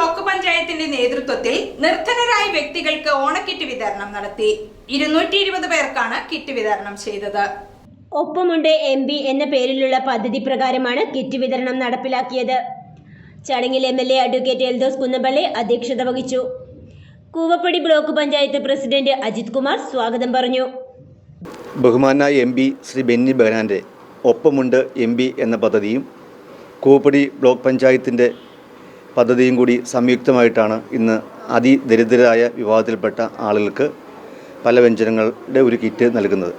Block പഞ്ചായത്തിന്റെ നേതൃത്വത്തിൽ നിർധനരായ വ്യക്തികൾക്ക് ഓണക്കിറ്റ് വിതരണം നടത്തി. ഇരുന്നൂറ്റി ഇരുപത് പേർക്കാണ് കിറ്റ് വിതരണം ചെയ്തത്. ഒപ്പമുണ്ട് എം പി എന്ന പേരിലുള്ള പദ്ധതി പ്രകാരമാണ് കിറ്റ് വിതരണം നടപ്പിലാക്കിയത്. ചടങ്ങിൽ M L A advocate Eldhose Kunnappilly അധ്യക്ഷത വഹിച്ചു. കൂവപ്പടി ബ്ലോക്ക് പഞ്ചായത്ത് പ്രസിഡന്റ് അജിത് കുമാർ സ്വാഗതം പറഞ്ഞു. ബഹുമാനായ എം പി ശ്രീ ബെന്നി ബഹനാന്റെ ഒപ്പമുണ്ട് എം പി എന്ന പദ്ധതിയും കൂവപ്പടി ബ്ലോക്ക് പഞ്ചായത്തിന്റെ പദ്ധതിയും കൂടി സംയുക്തമായിട്ടാണ് ഇന്ന് അതിദരിദ്രരായ വിഭാഗത്തിൽപ്പെട്ട ആളുകൾക്ക് പല വ്യഞ്ജനങ്ങളുടെ ഒരു കിറ്റ് നൽകുന്നത്.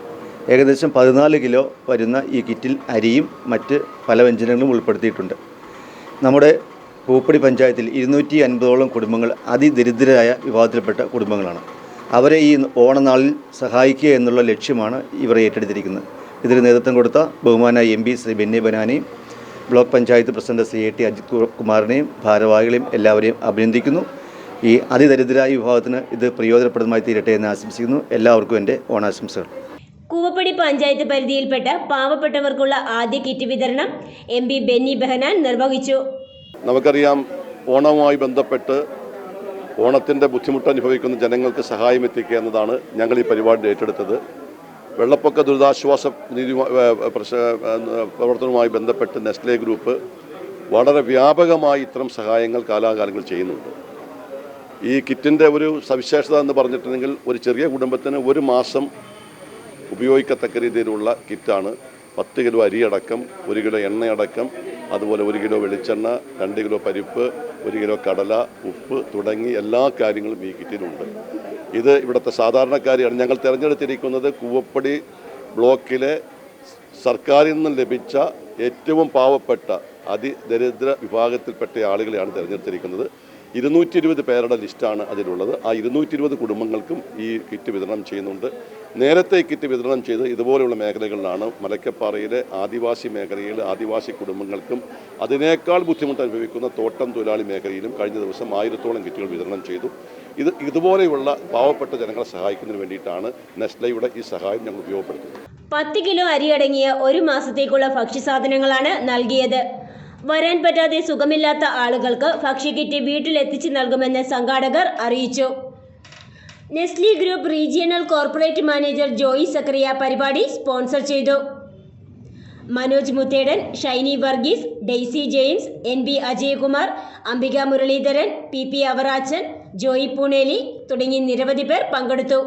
ഏകദേശം പതിനാല് കിലോ വരുന്ന ഈ കിറ്റിൽ അരിയും മറ്റ് പല വ്യഞ്ജനങ്ങളും ഉൾപ്പെടുത്തിയിട്ടുണ്ട്. നമ്മുടെ പൂപ്പടി പഞ്ചായത്തിൽ ഇരുന്നൂറ്റി അൻപതോളം കുടുംബങ്ങൾ അതിദരിദ്രരായ വിഭാഗത്തിൽപ്പെട്ട കുടുംബങ്ങളാണ്. അവരെ ഈ ഓണനാളിൽ സഹായിക്കുക എന്നുള്ള ലക്ഷ്യമാണ് ഇവർ ഏറ്റെടുത്തിരിക്കുന്നത്. ഇതിന് നേതൃത്വം കൊടുത്ത ബഹുമാനായ M P Shri Benny ബനാനെയും block panchayat president C A T Ajith കുമാറിനെയും ഭാരവാഹികളെയും എല്ലാവരെയും അഭിനന്ദിക്കുന്നു. ഈ അതിദരിദ്രരായ വിഭാഗത്തിന് ഇത് പ്രയോജനപ്രദമായി തീരട്ടെ എന്ന് ആശംസിക്കുന്നു. എല്ലാവർക്കും എന്റെ ഓണാശംസകൾ. കൂവപ്പടി പഞ്ചായത്ത് പരിധിയിൽപ്പെട്ട പാവപ്പെട്ടവർക്കുള്ള ആദ്യ കിറ്റ് വിതരണം എം പി ബെന്നി ബെഹനാൻ നിർവഹിച്ചു. നമുക്കറിയാം ഓണവുമായി ബന്ധപ്പെട്ട് ഓണത്തിന്റെ ബുദ്ധിമുട്ട് അനുഭവിക്കുന്ന ജനങ്ങൾക്ക് സഹായം എത്തിക്കുക എന്നതാണ് ഞങ്ങൾ ഈ പരിപാടി ഏറ്റെടുത്തത്. വെള്ളപ്പൊക്ക ദുരിതാശ്വാസ നിധി പ്രവർത്തനവുമായി ബന്ധപ്പെട്ട് നെസ്ലെ ഗ്രൂപ്പ് വളരെ വ്യാപകമായി ഇത്തരം സഹായങ്ങൾ കാലാകാലങ്ങൾ ചെയ്യുന്നുണ്ട്. ഈ കിറ്റിന്റെ ഒരു സവിശേഷത എന്ന് പറഞ്ഞിട്ടുണ്ടെങ്കിൽ ഒരു ചെറിയ കുടുംബത്തിന് ഒരു മാസം ഉപയോഗിക്കത്തക്ക രീതിയിലുള്ള കിറ്റാണ്. പത്ത് കിലോ അരിയടക്കം ഒരു കിലോ എണ്ണയടക്കം അതുപോലെ ഒരു കിലോ വെളിച്ചെണ്ണ രണ്ട് കിലോ പരിപ്പ് ഒരു കിലോ കടല ഉപ്പ് തുടങ്ങി എല്ലാ കാര്യങ്ങളും ഈ കിറ്റിലുണ്ട്. ഇത് ഇവിടുത്തെ സാധാരണക്കാരെയാണ്. ഞങ്ങൾ തിരഞ്ഞെടുത്തിരിക്കുന്നത് കൂവപ്പടി ബ്ലോക്കിലെ സർക്കാരിൽ നിന്ന് ലഭിച്ച ഏറ്റവും പാവപ്പെട്ട അതിദരിദ്ര വിഭാഗത്തിൽപ്പെട്ട ആളുകളെയാണ് തിരഞ്ഞെടുത്തിരിക്കുന്നത്. ഇരുന്നൂറ്റി ഇരുപത് പേരുടെ ലിസ്റ്റാണ് അതിലുള്ളത്. ആ ഇരുന്നൂറ്റി ഇരുപത് കുടുംബങ്ങൾക്കും ഈ കിറ്റ് വിതരണം ചെയ്യുന്നുണ്ട്. നേരത്തെ കിറ്റ് വിതരണം ചെയ്ത് ഇതുപോലെയുള്ള മേഖലകളിലാണ് മലക്കപ്പാറയിലെ ആദിവാസി മേഖലയിൽ ആദിവാസി കുടുംബങ്ങൾക്കും അതിനേക്കാൾ ബുദ്ധിമുട്ട് അനുഭവിക്കുന്ന തോട്ടം തൊഴിലാളി മേഖലയിലും കഴിഞ്ഞ ദിവസം ആയിരത്തോളം കിറ്റുകൾ വിതരണം ചെയ്തു. ഇത് ഇതുപോലെയുള്ള പാവപ്പെട്ട ജനങ്ങളെ സഹായിക്കുന്നതിന് വേണ്ടിയിട്ടാണ് നെസ്ലയുടെ ഈ സഹായം ഞങ്ങൾ ഉപയോഗപ്പെടുത്തുന്നത്. പത്ത് കിലോ അരി അടങ്ങിയ ഒരു മാസത്തേക്കുള്ള ഭക്ഷ്യസാധനങ്ങളാണ് നൽകിയത്. വരാൻ പറ്റാതെ സുഖമില്ലാത്ത ആളുകൾക്ക് ഭക്ഷ്യക്കിറ്റ് വീട്ടിലെത്തിച്ചു നൽകുമെന്ന് സംഘാടകർ അറിയിച്ചു. Nestle group regional corporate manager Joy Zakariya പരിപാടി സ്പോൺസർ ചെയ്തു. Manoj Muthedan Shiny Varghese Daisy James N B Ajayakumar Ambika Muraleedharan P P Avarachan Joy Pooneli തുടങ്ങി നിരവധി പേർ പങ്കെടുത്തു.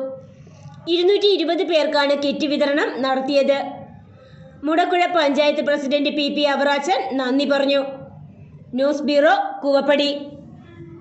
ഇരുന്നൂറ്റി ഇരുപത് പേർക്കാണ് കിറ്റ് വിതരണം നടത്തിയത്. Mudakkuzha panchayat president P P Avarachan നന്ദി പറഞ്ഞു. News bureau Koovappady.